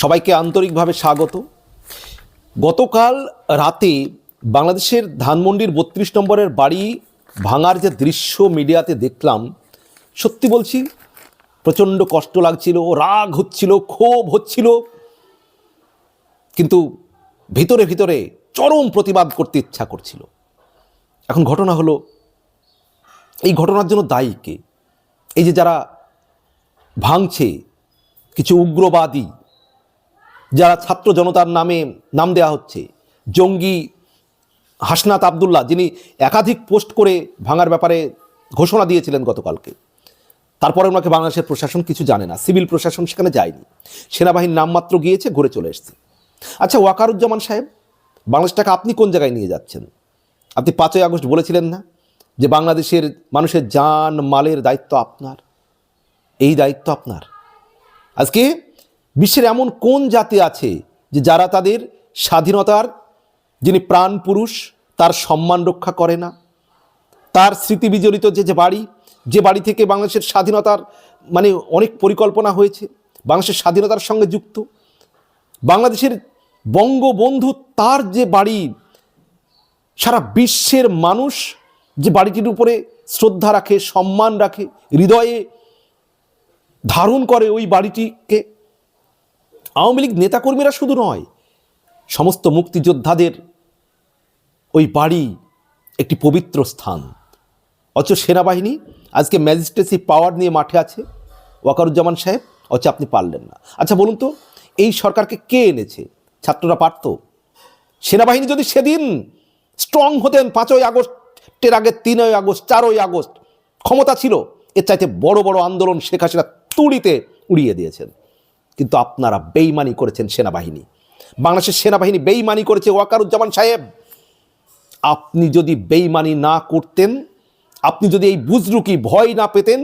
সবাইকে আন্তরিকভাবে স্বাগত। গতকাল রাতে বাংলাদেশের ধানমন্ডির বত্রিশ নম্বরের বাড়ি ভাঙার যে দৃশ্য মিডিয়াতে দেখলাম, সত্যি বলছি, প্রচণ্ড কষ্ট লাগছিল, রাগ হচ্ছিল, ক্ষোভ হচ্ছিল, কিন্তু ভিতরে ভিতরে চরম প্রতিবাদ করতে ইচ্ছা করছিল। এখন ঘটনা হলো, এই ঘটনার জন্য দায়ী কে? এই যে যারা ভাঙছে, কিছু উগ্রবাদী যারা ছাত্র জনতার নামে নাম দেওয়া হচ্ছে, জঙ্গি হাসনাত আবদুল্লাহ, যিনি একাধিক পোস্ট করে ভাঙার ব্যাপারে ঘোষণা দিয়েছিলেন গতকালকে। তারপরে ওনাকে বাংলাদেশের প্রশাসন কিছু জানে না, সিভিল প্রশাসন সেখানে যায়নি। সেনাবাহিনীর নামমাত্র গিয়েছে, ঘুরে চলে এসছে। আচ্ছা ওয়াকারুজ্জামান সাহেব বাংলাদেশটাকে আপনি কোন জায়গায় নিয়ে যাচ্ছেন? আপনি পাঁচই আগস্ট বলেছিলেন না যে বাংলাদেশের মানুষের যান, মালের দায়িত্ব আপনার? এই দায়িত্ব আপনার। আজকে বিশ্বের এমন কোন জাতি আছে যে যারা তাদের স্বাধীনতার, যিনি প্রাণ পুরুষ, তার সম্মান রক্ষা করে না? তার স্মৃতি বিজড়িত যে যে বাড়ি যে বাড়ি থেকে বাংলাদেশের স্বাধীনতার মানে অনেক পরিকল্পনা হয়েছে, বাংলাদেশের স্বাধীনতার সঙ্গে যুক্ত। বাংলাদেশের বঙ্গবন্ধু, তার যে বাড়ি, সারা বিশ্বের মানুষ যে বাড়িটির উপরে শ্রদ্ধা রাখে, সম্মান রাখে, হৃদয়ে ধারণ করে ওই বাড়িটিকে আওয়ামী লীগ নেতাকর্মীরা শুধু নয়, সমস্ত মুক্তিযোদ্ধাদের ওই বাড়ি একটি পবিত্র স্থান। অথচ সেনাবাহিনী আজকে ম্যাজিস্ট্রেসি পাওয়ার নিয়ে মাঠে আছে, ওয়াকারুজ্জামান সাহেব, অথচ আপনি পারলেন না। আচ্ছা বলুন তো, এই সরকারকে কে এনেছে? ছাত্ররা পারত? সেনাবাহিনী যদি সেদিন স্ট্রং হতেন পাঁচই আগস্টের আগে, তিনই আগস্ট, চারই আগস্ট, ক্ষমতা ছিল, এর চাইতে বড় বড় আন্দোলন শেখ হাসিনা তুড়িতে উড়িয়ে দিয়েছেন। কিন্তু আপনারা বেইমানি করেছেন সেনাবাহিনী। বাংলাদেশের সেনাবাহিনী বেইমানি করেছে ওয়াকারুজ্জামান সাহেব। আপনি যদি বেইমানি না করতেন, আপনি যদি এই বুজরুকি ভয় না পেতেন,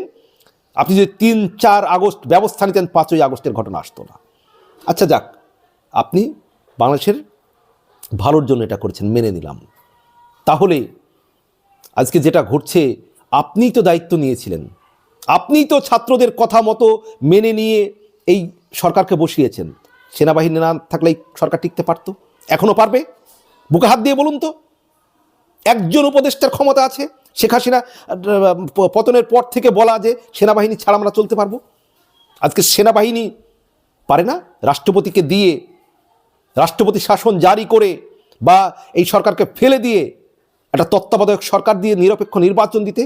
আপনি যদি তিন, চার আগস্ট ব্যবস্থা নিতেন, পাঁচই আগস্টের ঘটনা আসতো না। আচ্ছা যাক, আপনি বাংলাদেশের ভালোর জন্য এটা করেছেন, মেনে নিলাম। তাহলে আজকে যেটা ঘটছে, আপনিই তো দায়িত্ব নিয়েছিলেন। আপনিই তো ছাত্রদের কথা মতো মেনে নিয়ে এই সরকারকে বসিয়েছেন। সেনাবাহিনী না থাকলে এই সরকার টিকতে পারতো। এখনও পারবে? বুকে হাত দিয়ে বলুন তো। একজন উপদেষ্টার ক্ষমতা আছে। শেখ হাসিনা পতনের পর থেকে বলা যে সেনাবাহিনী ছাড়া আমরা চলতে পারব। আজকে সেনাবাহিনী পারে না? রাষ্ট্রপতিকে দিয়ে, রাষ্ট্রপতি শাসন জারি করে বা এই সরকারকে ফেলে দিয়ে একটা তত্ত্বাবধায়ক সরকার দিয়ে নিরপেক্ষ নির্বাচন দিতে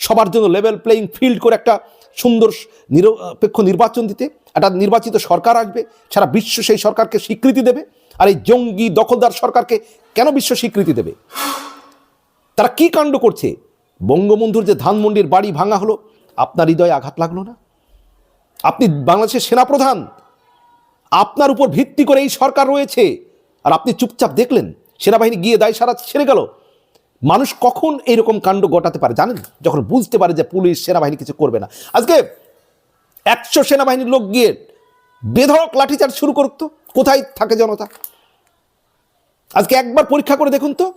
সবার জন্য লেভেল প্লেইং ফিল্ড করে একটা সুন্দর নিরপেক্ষ নির্বাচন দিতে, একটা নির্বাচিত সরকার আসবে, সারা বিশ্ব সেই সরকারকে স্বীকৃতি দেবে, আর এই জঙ্গি দখলদার সরকারকে কেন বিশ্ব স্বীকৃতি দেবে? তারা কি কাণ্ড করছে? বঙ্গবন্ধুর যে ধানমন্ডির বাড়ি ভাঙা হলো, আপনার হৃদয়ে আঘাত লাগল না? আপনি বাংলাদেশের সেনাপ্রধান, আপনার উপর ভিত্তি করে এই সরকার রয়েছে, আর আপনি চুপচাপ দেখলেন, সেনাবাহিনী গিয়ে দায় সারা ছেড়ে গেল মানুষ কখন এইরকম কাণ্ড ঘটাতে পারে জানেন? যখন বুঝতে পারে যে পুলিশ, সেনাবাহিনী কিছু করবে না। আজকে একশো সেনাবাহিনীর লোক গিয়ে বেধড়ক লাঠিচার্জ শুরু করুক তো কোথায় থাকে জনতা? আজকে একবার পরীক্ষা করে দেখুন তো।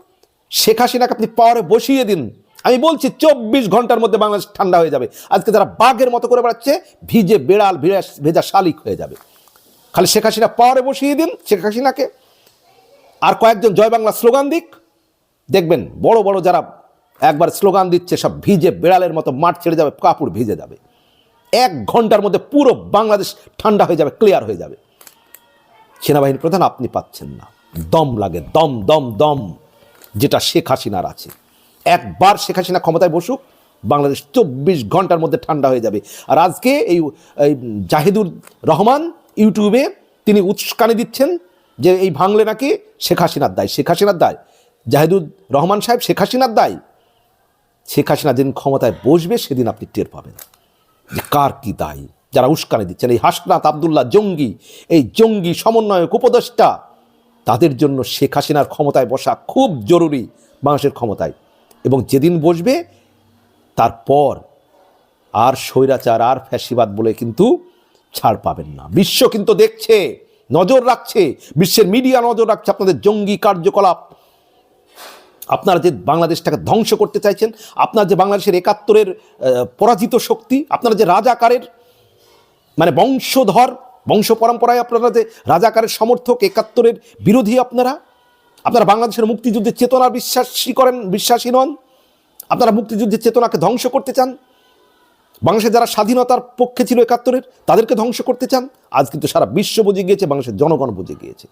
শেখ হাসিনাকে আপনি পাওয়ারে বসিয়ে দিন। আমি বলছি চব্বিশ ঘণ্টার মধ্যে বাংলাদেশ ঠান্ডা হয়ে যাবে। আজকে যারা বাঘের মতো করে বেড়াচ্ছে, ভিজে বেড়াল ভেজা শালিক হয়ে যাবে। খালি শেখ হাসিনা পাওয়ারে বসিয়ে দিন শেখ হাসিনাকে। আর কয়েকজন জয় বাংলা স্লোগান দিক। দেখবেন বড় বড় যারা একবার স্লোগান দিচ্ছে, সব ভিজে বেড়ালের মতো মাঠ ছেড়ে যাবে, কাপড় ভিজে যাবে। এক ঘণ্টার মধ্যে পুরো বাংলাদেশ ঠান্ডা হয়ে যাবে ক্লিয়ার হয়ে যাবে। সেনাবাহিনী প্রধান, আপনি পাচ্ছেন না। দম লাগে, দম দম দম, যেটা শেখ হাসিনার আছে। একবার শেখ হাসিনা ক্ষমতায় বসুক, বাংলাদেশ চব্বিশ ঘণ্টার মধ্যে ঠান্ডা হয়ে যাবে। আর আজকে এই জাহিদুর রহমান ইউটিউবে তিনি উস্কানি দিচ্ছেন যে এই ভাঙলে নাকি শেখ হাসিনার দায়, শেখ হাসিনার দায়। জাহিদুর রহমান সাহেব, শেখ হাসিনার দায়। শেখ হাসিনা যেদিন ক্ষমতায় বসবে, সেদিন আপনি টের পাবেন। যে কার কি দায়ী? যারা উস্কানি দিচ্ছেন, এই হাসনাত আবদুল্লাহ জঙ্গি, এই জঙ্গি সমন্বয়ক উপদেষ্টা, তাদের জন্য শেখ হাসিনার ক্ষমতায় বসা খুব জরুরি মানুষের ক্ষমতায়। এবং যেদিন বসবে, তারপর আর স্বৈরাচার, আর ফ্যাসিবাদ বলে কিন্তু ছাড় পাবেন না। বিশ্ব কিন্তু দেখছে, নজর রাখছে, বিশ্বের মিডিয়া নজর রাখছে আপনাদের জঙ্গি কার্যকলাপ। আপনারা যে বাংলাদেশটাকে ধ্বংস করতে চাইছেন, আপনার যে বাংলাদেশের একাত্তরের পরাজিত শক্তি, আপনারা যে রাজাকারের মানে বংশধর, বংশ পরম্পরায় আপনারা যে রাজাকারের সমর্থক, একাত্তরের বিরোধী আপনারা? আপনারা বাংলাদেশের মুক্তিযুদ্ধের চেতনা বিশ্বাসী করেন, বিশ্বাসী নন? আপনারা মুক্তিযুদ্ধের চেতনাকে ধ্বংস করতে চান? বাংলাদেশে যারা স্বাধীনতার পক্ষে ছিল একাত্তরের, তাদেরকে ধ্বংস করতে চান? আজ কিন্তু সারা বিশ্ব বুঝে গিয়েছে, বাংলাদেশের জনগণ বুঝে গিয়েছে।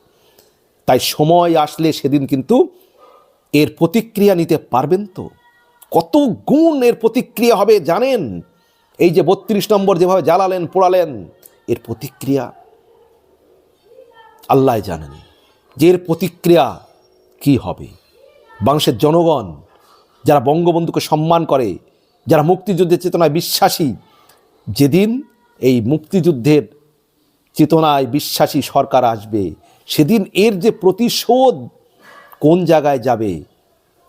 তাই সময় আসলে সেদিন কিন্তু এর প্রতিক্রিয়া নিতে পারবেন তো? কত গুণ এর প্রতিক্রিয়া হবে জানেন? এই যে বত্রিশ নম্বর যেভাবে জ্বালালেন, পোড়ালেন, এর প্রতিক্রিয়া আল্লাহ জানেন যে এর প্রতিক্রিয়া কি হবে। বাংলাদেশের জনগণ যারা বঙ্গবন্ধুকে সম্মান করে, যারা মুক্তিযুদ্ধের চেতনায় বিশ্বাসী, যেদিন এই মুক্তিযুদ্ধের চেতনায় বিশ্বাসী সরকার আসবে, সেদিন এর যে প্রতিশোধ কোন জায়গায় যাবে?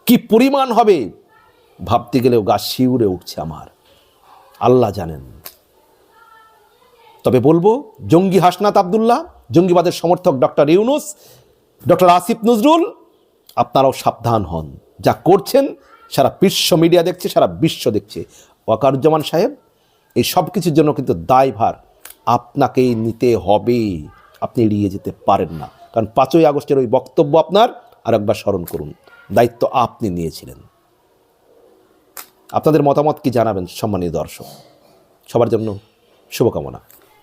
কি পরিমাণ হবে? ভাবতে গেলেও গা শিউরে উঠছে আমার। আল্লাহ জানেন। তবে বলব, জঙ্গি হাসনাত আবদুল্লাহ, জঙ্গিবাদের সমর্থক ডক্টর ইউনুস, ডক্টর আসিফ নজরুল, আপনারাও সাবধান হন। যা করছেন, সারা বিশ্ব মিডিয়া দেখছে, সারা বিশ্ব দেখছে। ওয়াকারুজ্জামান সাহেব, এই সব কিছুর জন্য কিন্তু দায়ভার আপনাকেই নিতে হবে। আপনি এড়িয়ে যেতে পারেন না। কারণ পাঁচই আগস্টের ওই বক্তব্য আপনার আর একবার স্মরণ করুন, দায়িত্ব আপনি নিয়েছিলেন। আপনাদের মতামত কি জানাবেন সম্মানীয় দর্শক? সবার জন্য শুভকামনা।